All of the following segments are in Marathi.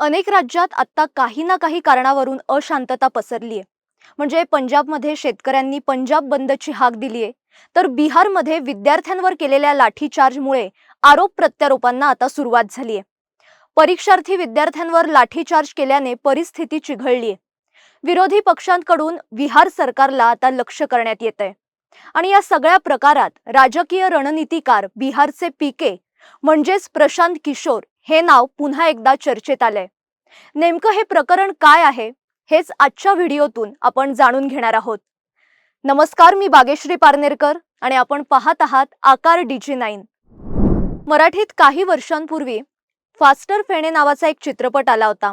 अनेक राज्यात आत्ता काही ना काही कारणावरून अशांतता पसरली आहे म्हणजे पंजाबमध्ये शेतकऱ्यांनी पंजाब बंदची हाक दिली आहे तर बिहारमध्ये विद्यार्थ्यांवर केलेल्या लाठीचार्जमुळे आरोप प्रत्यारोपांना आता सुरुवात झाली आहे परीक्षार्थी विद्यार्थ्यांवर लाठीचार्ज केल्याने परिस्थिती चिघळली आहे विरोधी पक्षांकडून बिहार सरकारला आता लक्ष करण्यात येत आहे आणि या सगळ्या प्रकारात राजकीय रणनीतिकार बिहारचे पीके म्हणजेच प्रशांत किशोर हे नाव पुन्हा एकदा चर्चेत आलंय. नेमकं हे प्रकरण काय आहे हेच आजच्या व्हिडिओतून आपण जाणून घेणार आहोत. नमस्कार मी बागेश्री पारनेरकर आणि आपण पाहत आहात आकार डीजी नाईन. मराठीत काही वर्षांपूर्वी फास्टर फेणे नावाचा एक चित्रपट आला होता.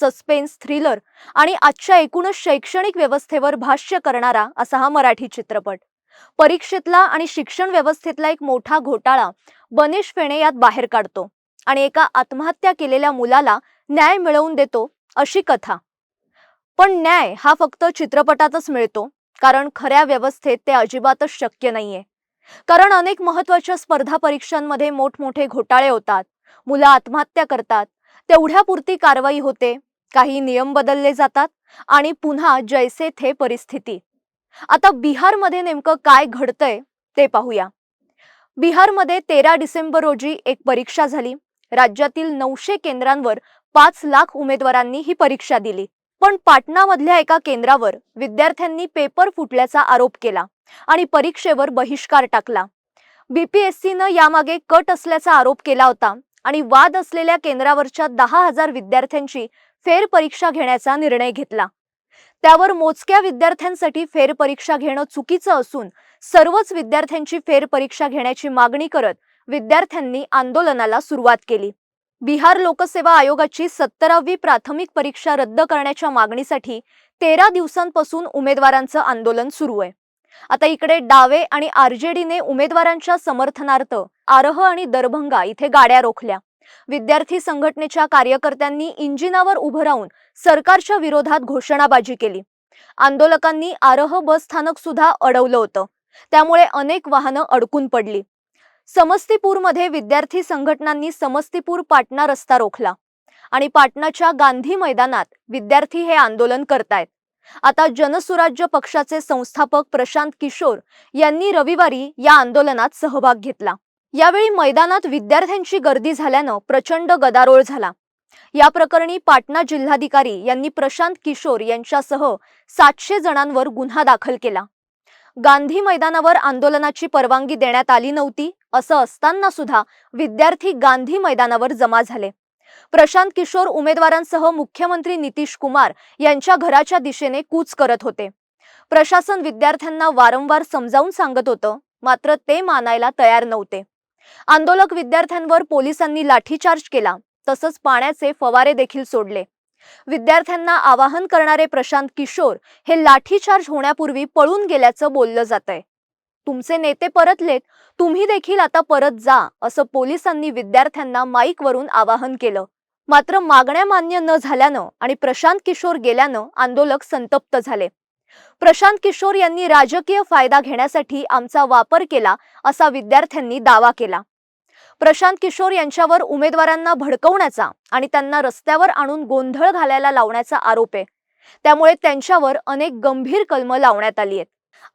सस्पेन्स थ्रिलर आणि आजच्या एकूणच शैक्षणिक व्यवस्थेवर भाष्य करणारा असा हा मराठी चित्रपट. परीक्षेतला आणि शिक्षण व्यवस्थेतला एक मोठा घोटाळा बनेश फेणे यात बाहेर काढतो. आणि एका आत्महत्या केलेल्या मुलाला न्याय मिळवून देतो अशी कथा. पण न्याय हा फक्त चित्रपटातच मिळतो कारण खऱ्या व्यवस्थेत ते अजिबातच शक्य नाहीये. कारण अनेक महत्त्वाच्या स्पर्धा परीक्षांमध्ये मोठमोठे घोटाळे होतात मुलं आत्महत्या करतात तेवढ्यापुरती कारवाई होते काही नियम बदलले जातात आणि पुन्हा जैसे थे परिस्थिती. आता बिहारमध्ये नेमकं काय घडतंय ते पाहूया. बिहारमध्ये तेरा डिसेंबर रोजी एक परीक्षा झाली. राज्यातील नऊशे केंद्रांवर पाच लाख उमेदवारांनी ही परीक्षा दिली. पण पाटणामधल्या एका केंद्रावर विद्यार्थ्यांनी पेपर फुटल्याचा आरोप केला आणि परीक्षेवर बहिष्कार टाकला. बीपीएससीनं यामागे कट असल्याचा आरोप केला होता आणि वाद असलेल्या केंद्रावरच्या दहा हजार विद्यार्थ्यांची फेरपरीक्षा घेण्याचा निर्णय घेतला. त्यावर मोजक्या विद्यार्थ्यांसाठी फेरपरीक्षा घेणं चुकीचं असून सर्वच विद्यार्थ्यांची फेरपरीक्षा घेण्याची मागणी करत विद्यार्थ्यांनी आंदोलनाला सुरुवात केली. बिहार लोकसेवा आयोगाची सत्तरावी प्राथमिक परीक्षा रद्द करण्याच्या मागणीसाठी तेरा दिवसांपासून उमेदवारांचं आंदोलन सुरू आहे. आता इकडे डावे आणि आरजेडीने उमेदवारांच्या समर्थनार्थ आरह आणि दरभंगा इथे गाड्या रोखल्या. विद्यार्थी संघटनेच्या कार्यकर्त्यांनी इंजिनावर उभं राहून सरकारच्या विरोधात घोषणाबाजी केली. आंदोलकांनी आरह बस स्थानक सुद्धा अडवलं होतं. त्यामुळे अनेक वाहनं अडकून पडली. समस्तीपूरमध्ये विद्यार्थी संघटनांनी समस्तीपूर पाटणा रस्ता रोखला आणि पाटणाच्या गांधी मैदानात विद्यार्थी हे आंदोलन करतायत. आता जनसुराज्य पक्षाचे संस्थापक प्रशांत किशोर यांनी रविवारी या आंदोलनात सहभाग घेतला. यावेळी मैदानात विद्यार्थ्यांची गर्दी झाल्यानं प्रचंड गदारोळ झाला. या प्रकरणी पाटणा जिल्हाधिकारी यांनी प्रशांत किशोर यांच्यासह सातशे जणांवर गुन्हा दाखल केला. गांधी मैदानावर आंदोलनाची परवानगी देण्यात आली नव्हती असं असताना सुद्धा विद्यार्थी गांधी मैदानावर जमा झाले. प्रशांत किशोर उमेदवारांसह मुख्यमंत्री नितीश कुमार यांच्या घराच्या दिशेने कूच करत होते. प्रशासन विद्यार्थ्यांना वारंवार समजावून सांगत होतं मात्र ते मानायला तयार नव्हते. आंदोलक विद्यार्थ्यांवर पोलिसांनी लाठीचार्ज केला तसंच पाण्याचे फवारे देखील सोडले. विद्यार्थ्यांना आवाहन करणारे प्रशांत किशोर हे लाठीचार्ज होण्यापूर्वी पळून गेल्याचं बोललं जात आहे तुमचे नेते परतलेत तुम्ही देखील आता परत जा असं पोलिसांनी विद्यार्थ्यांना माईकवरून आवाहन केलं. मात्र मागण्या मान्य न झाल्यानं आणि प्रशांत किशोर गेल्यानं आंदोलक संतप्त झाले. प्रशांत किशोर यांनी राजकीय फायदा घेण्यासाठी आमचा वापर केला असा विद्यार्थ्यांनी दावा केला. प्रशांत किशोर यांच्यावर उमेदवारांना भडकवण्याचा आणि त्यांना रस्त्यावर आणून गोंधळ घालायला लावण्याचा आरोप आहे. त्यामुळे त्यांच्यावर अनेक गंभीर कलमं लावण्यात आली आहेत.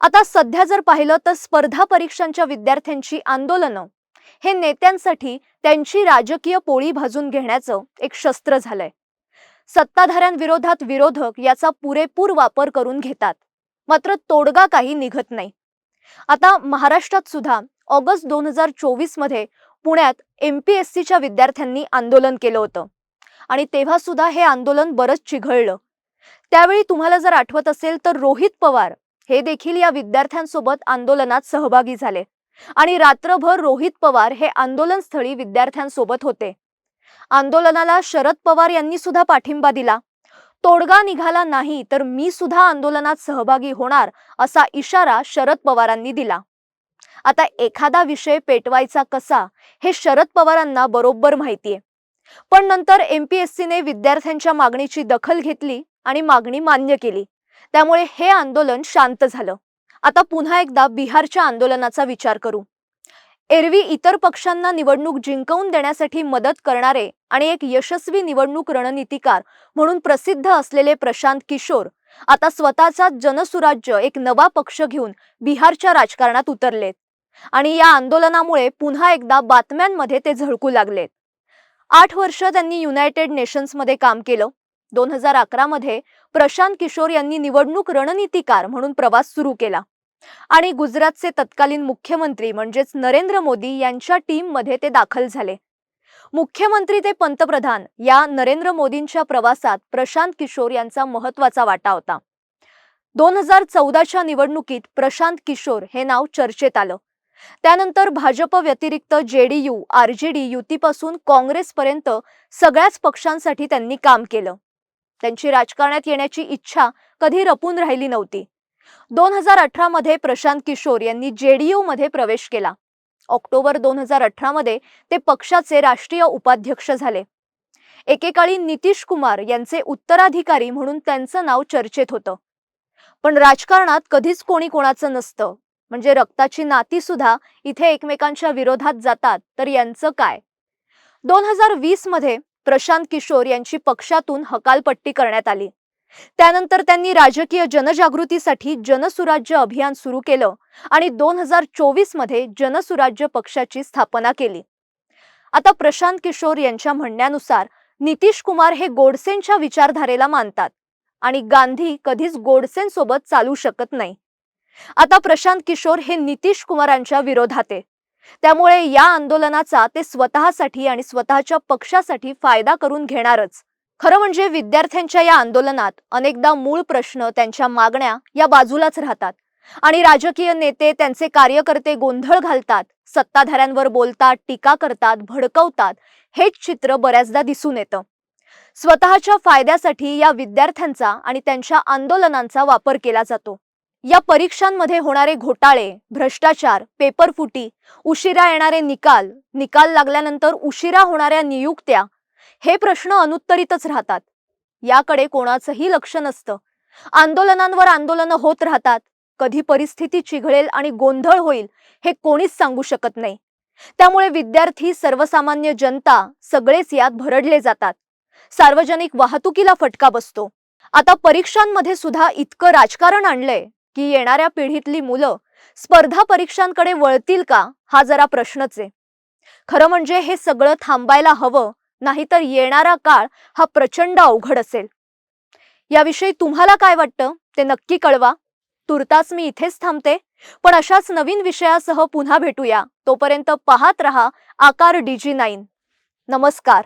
आता सध्या जर पाहिलं तर स्पर्धा परीक्षांच्या विद्यार्थ्यांची आंदोलनं हे नेत्यांसाठी त्यांची राजकीय पोळी भाजून घेण्याचं एक शस्त्र झालंय. सत्ताधाऱ्यांविरोधात विरोधक याचा पुरेपूर वापर करून घेतात मात्र तोडगा काही निघत नाही. आता महाराष्ट्रात सुद्धा ऑगस्ट दोन हजार चोवीसमध्ये पुण्यात एम पी एस सीच्या विद्यार्थ्यांनी आंदोलन केलं होतं आणि तेव्हा सुद्धा हे आंदोलन बरंच चिघळलं. त्यावेळी तुम्हाला जर आठवत असेल तर रोहित पवार हे देखील या विद्यार्थ्यांसोबत आंदोलनात सहभागी झाले. आणि रात्रभर रोहित पवार हे आंदोलनस्थळी विद्यार्थ्यांसोबत होते. आंदोलनाला शरद पवार यांनी सुद्धा पाठिंबा दिला. तोडगा निघाला नाही तर मी सुद्धा आंदोलनात सहभागी होणार असा इशारा शरद पवारांनी दिला. आता एखादा विषय पेटवायचा कसा हे शरद पवारांना बरोबर माहितीये. पण नंतर एमपीएससीने विद्यार्थ्यांच्या मागणीची दखल घेतली आणि मागणी मान्य केली. त्यामुळे हे आंदोलन शांत झालं. आता पुन्हा एकदा बिहारच्या आंदोलनाचा विचार करू. एरवी इतर पक्षांना निवडणूक जिंकवून देण्यासाठी मदत करणारे आणि एक यशस्वी निवडणूक रणनीतिकार म्हणून प्रसिद्ध असलेले प्रशांत किशोर आता स्वतःचा जनसुराज्य एक नवा पक्ष घेऊन बिहारच्या राजकारणात उतरलेत. आणि या आंदोलनामुळे पुन्हा एकदा बातम्यांमध्ये ते झळकू लागलेत. आठ वर्ष त्यांनी युनायटेड नेशन्समध्ये काम केलं. दोन हजार अकरा मध्ये प्रशांत किशोर यांनी निवडणूक रणनीतिकार म्हणून प्रवास सुरू केला. आणि गुजरातचे तत्कालीन मुख्यमंत्री म्हणजेच नरेंद्र मोदी यांच्या टीममध्ये ते दाखल झाले. मुख्यमंत्री ते पंतप्रधान या नरेंद्र मोदींच्या प्रवासात प्रशांत किशोर यांचा महत्त्वाचा वाटा होता. दोन हजार चौदाच्या निवडणुकीत प्रशांत किशोर हे नाव चर्चेत आलं. त्यानंतर भाजप व्यतिरिक्त जेडीयू आरजेडी युतीपासून काँग्रेसपर्यंत सगळ्याच पक्षांसाठी त्यांनी काम केलं. त्यांची राजकारणात येण्याची इच्छा कधी रपून राहिली नव्हती. दोन हजार अठरा मध्ये प्रशांत किशोर यांनी जेडीयू मध्ये प्रवेश केला. ऑक्टोबर दोन हजार अठरा मध्ये ते पक्षाचे राष्ट्रीय उपाध्यक्ष झाले. एकेकाळी नितीश कुमार यांचे उत्तराधिकारी म्हणून त्यांचं नाव चर्चेत होतं. पण राजकारणात कधीच कोणी कोणाचं नसतं. म्हणजे रक्ताची नाती सुद्धा इथे एकमेकांच्या विरोधात जातात तर यांचं काय? दोन हजार वीसमध्ये प्रशांत किशोर यांची पक्षातून हकालपट्टी करण्यात आली. त्यानंतर त्यांनी राजकीय जनजागृतीसाठी जनसुराज्य अभियान सुरू केलं आणि दोन हजार चोवीसमध्ये जनसुराज्य पक्षाची स्थापना केली. आता प्रशांत किशोर यांच्या म्हणण्यानुसार नितीश कुमार हे गोडसेंच्या विचारधारेला मानतात आणि गांधी कधीच गोडसेंसोबत चालू शकत नाही. आता प्रशांत किशोर हे नितीश कुमारांच्या विरोधात आहे. त्यामुळे या आंदोलनाचा ते स्वतःसाठी आणि स्वतःच्या पक्षासाठी फायदा करून घेणारच. खरं म्हणजे विद्यार्थ्यांच्या या आंदोलनात अनेकदा मूळ प्रश्न त्यांच्या मागण्या या बाजूलाच राहतात. आणि राजकीय नेते त्यांचे कार्यकर्ते गोंधळ घालतात सत्ताधाऱ्यांवर बोलतात टीका करतात भडकवतात हेच चित्र बऱ्याचदा दिसून येतं. स्वतःच्या फायद्यासाठी या विद्यार्थ्यांचा आणि त्यांच्या आंदोलनांचा वापर केला जातो. या परीक्षांमध्ये होणारे घोटाळे भ्रष्टाचार पेपरफुटी उशिरा येणारे निकाल निकाल लागल्यानंतर उशिरा होणाऱ्या नियुक्त्या हे प्रश्न अनुत्तरितच राहतात. याकडे कोणाचंही लक्ष नसतं. आंदोलनांवर आंदोलनं होत राहतात. कधी परिस्थिती चिघळेल आणि गोंधळ होईल हे कोणीच सांगू शकत नाही. त्यामुळे विद्यार्थी सर्वसामान्य जनता सगळेच यात भरडले जातात. सार्वजनिक वाहतुकीला फटका बसतो. आता परीक्षांमध्ये सुद्धा इतकं राजकारण आणलंय. की येणाऱ्या पिढीतली मुलं स्पर्धा परीक्षांकडे वळतील का हा जरा प्रश्नच. आहे खरं म्हणजे हे सगळं थांबायला हवं नाहीतर येणारा काळ हा प्रचंड अवघड असेल. याविषयी तुम्हाला काय वाटतं ते नक्की कळवा. तुर्तास मी इथेच थांबते पण अशाच नवीन विषयासह पुन्हा भेटूया. तोपर्यंत पाहत रहा आकार डीजी नाईन. नमस्कार.